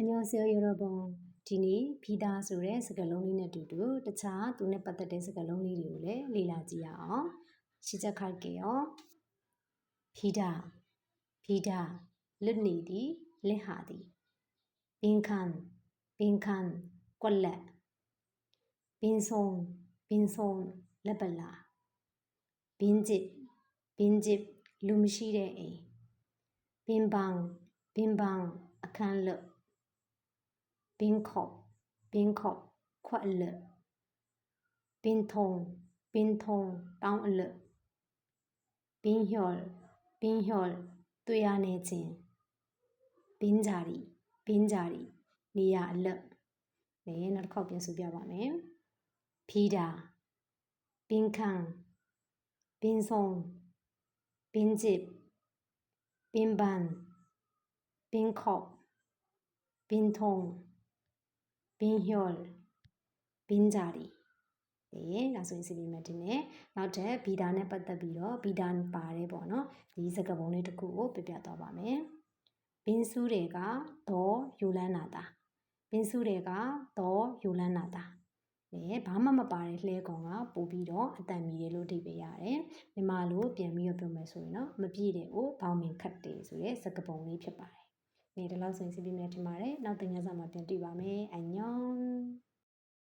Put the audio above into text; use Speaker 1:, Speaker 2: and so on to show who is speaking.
Speaker 1: အညောဆဲရတော့ပုံဒီနေ့ဖီတာဆိုတဲ့စကားလုံးလေးနဲ့အတူတူတခြားသူနဲ့ပတ်သက်တဲ့စကားလုံးလေးတွေကိုလည်းလေ့လာကြည့်ရအောင်ရှင်းချက်ခိုက်ကြရောဖီတာဖီတာလွတ်နေသည်လက်ဟာသည်ပင်ခန်ပင်ခန်ကွက်လက်ပင်ဆုံပင်ဆုံလက်ပလာပင်ဂျစ်ပင်ဂျစ်လူမရှိတဲ့အိမ်ပင်ပန်းပင်ပန်းအခန်းလွတ် ပင်ခေါပပင်ခေါခွက်အလတ်ပင်ထုံပင်ထုံတောင်းအလတ်ပင်လျော်ပင်လျော်တွေ့ရနေခြင်းပင်ဂျာရီပင်ဂျာရီနေရအလတ်လေနောက်တစ်ခေါက်ပြန်ဆိုပြပါမယ်ဖီတာပင်ခန့်ပ င်ဆုံပင်ဂျစ်ပင်ပန်းပင်ခေါပင်ထုံပင်လျော်ပင်ဂျာရီအေးဒါဆိုရင်စီပီမက်တင်နဲ့နောက်ထပ်ဘီတာနဲ့ပတ်သက်ပြီးတော့ဘီတာပါတယ်ပေါ့နော်ဒီစကားပုံလေးတစ်ခုကိုပြပြသွားပါမယ်ပင်စုတွေကဒေါ်ယူလန်းနာတာပင်စုတွေကဒေါ်ယူလန်းနာတာလေဘာမှမပါတဲ့လှဲကောင်ကပို့ပြီးတော့အတန်မီတယ်လို့အဓိပ္ပာယ်ရတယ်မြန်မာလိုပြန်ပြီးတော့ပြောမယ်ဆိုရင်တော့မပြည့်တဲ့ကိုဘောင်းမင်ခတ်တယ်ဆိုတဲ့စကားပုံလေးဖြစ်ပါတယ် ဒီဒီလောက်ဆိုရင်စီပီမက်တင်ပါတယ်နောက်တင်ရစာမှာပြန်တွေ့ပါမယ်အညောင်း